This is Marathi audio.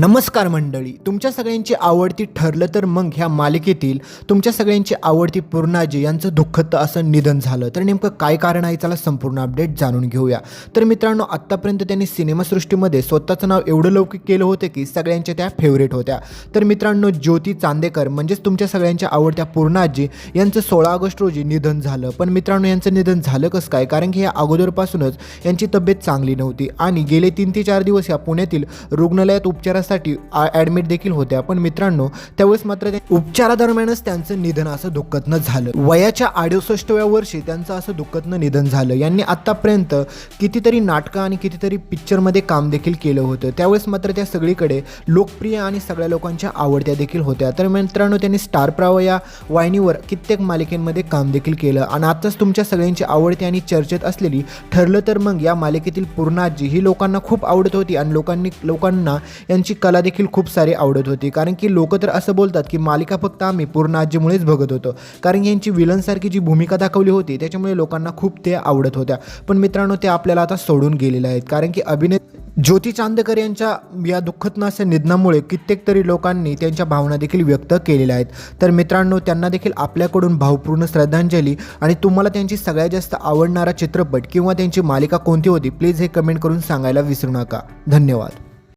नमस्कार मंडळी तुमच्या सगळ्यांची आवडती ठरलं तर मग ह्या मालिकेतील तुमच्या सगळ्यांची आवडती पूर्णाजी यांचं दुःखद असं निधन झालं. तर नेमकं काय कारण आहे त्याला संपूर्ण अपडेट जाणून घेऊया. तर मित्रांनो आत्तापर्यंत त्यांनी सिनेमासृष्टीमध्ये स्वतःचं नाव एवढं लौकिक केलं होतं की सगळ्यांच्या त्या फेवरेट होत्या. तर मित्रांनो ज्योती चांदेकर म्हणजेच तुमच्या सगळ्यांच्या आवडत्या पूर्णाजी यांचं सोळा ऑगस्ट रोजी निधन झालं. पण मित्रांनो यांचं निधन झालं कसं काय? कारण की या अगोदरपासूनच यांची तब्येत चांगली नव्हती. आणि गेले तीन ते चार दिवस या पुण्यातील रुग्णालयात उपचारासाठी ॲडमिट देखील होत्या पण मित्रांनो. त्यावेळेस मात्र उपचारादरम्यानच त्यांचं निधन असं दुःखदनं झालं. वयाच्या अडुसष्टव्या वर्षी त्यांचं असं दुःखदनं निधन झालं. यांनी आत्तापर्यंत कितीतरी नाटकं आणि कितीतरी पिक्चरमध्ये काम देखील केलं होतं. त्यावेळेस मात्र त्या सगळीकडे लोकप्रिय आणि सगळ्या लोकांच्या आवडत्या देखील होत्या. तर मित्रांनो त्यांनी स्टार प्राव या वाहिनीवर कित्येक मालिकेमध्ये काम देखील केलं. आणि आताच तुमच्या सगळ्यांची आवडती आणि चर्चेत असलेली ठरलं तर मग या मालिकेतील पूर्णाजी ही लोकांना खूप आवडत होती आणि लोकांनी लोकांना यांची कला देखील खूप सारी आवडत होती. कारण की लोक तर असं बोलतात की मालिका फक्त आम्ही पूर्णाजीमुळेच बघत होतो. कारण की यांची विलनसारखी जी भूमिका दाखवली होती त्याच्यामुळे लोकांना खूप ते आवडत होत्या. पण मित्रांनो ते आपल्याला आता सोडून गेलेले आहेत. कारण की अभिनेत ज्योती चांदेकर यांच्या या दुःखद अशा निधनामुळे कित्येक तरी लोकांनी त्यांच्या भावना देखील व्यक्त केलेल्या आहेत. तर मित्रांनो त्यांना देखील आपल्याकडून भावपूर्ण श्रद्धांजली आणि तुम्हाला त्यांची सगळ्यात जास्त आवडणारा चित्रपट किंवा त्यांची मालिका कोणती होती प्लीज हे कमेंट करून सांगायला विसरू नका. धन्यवाद.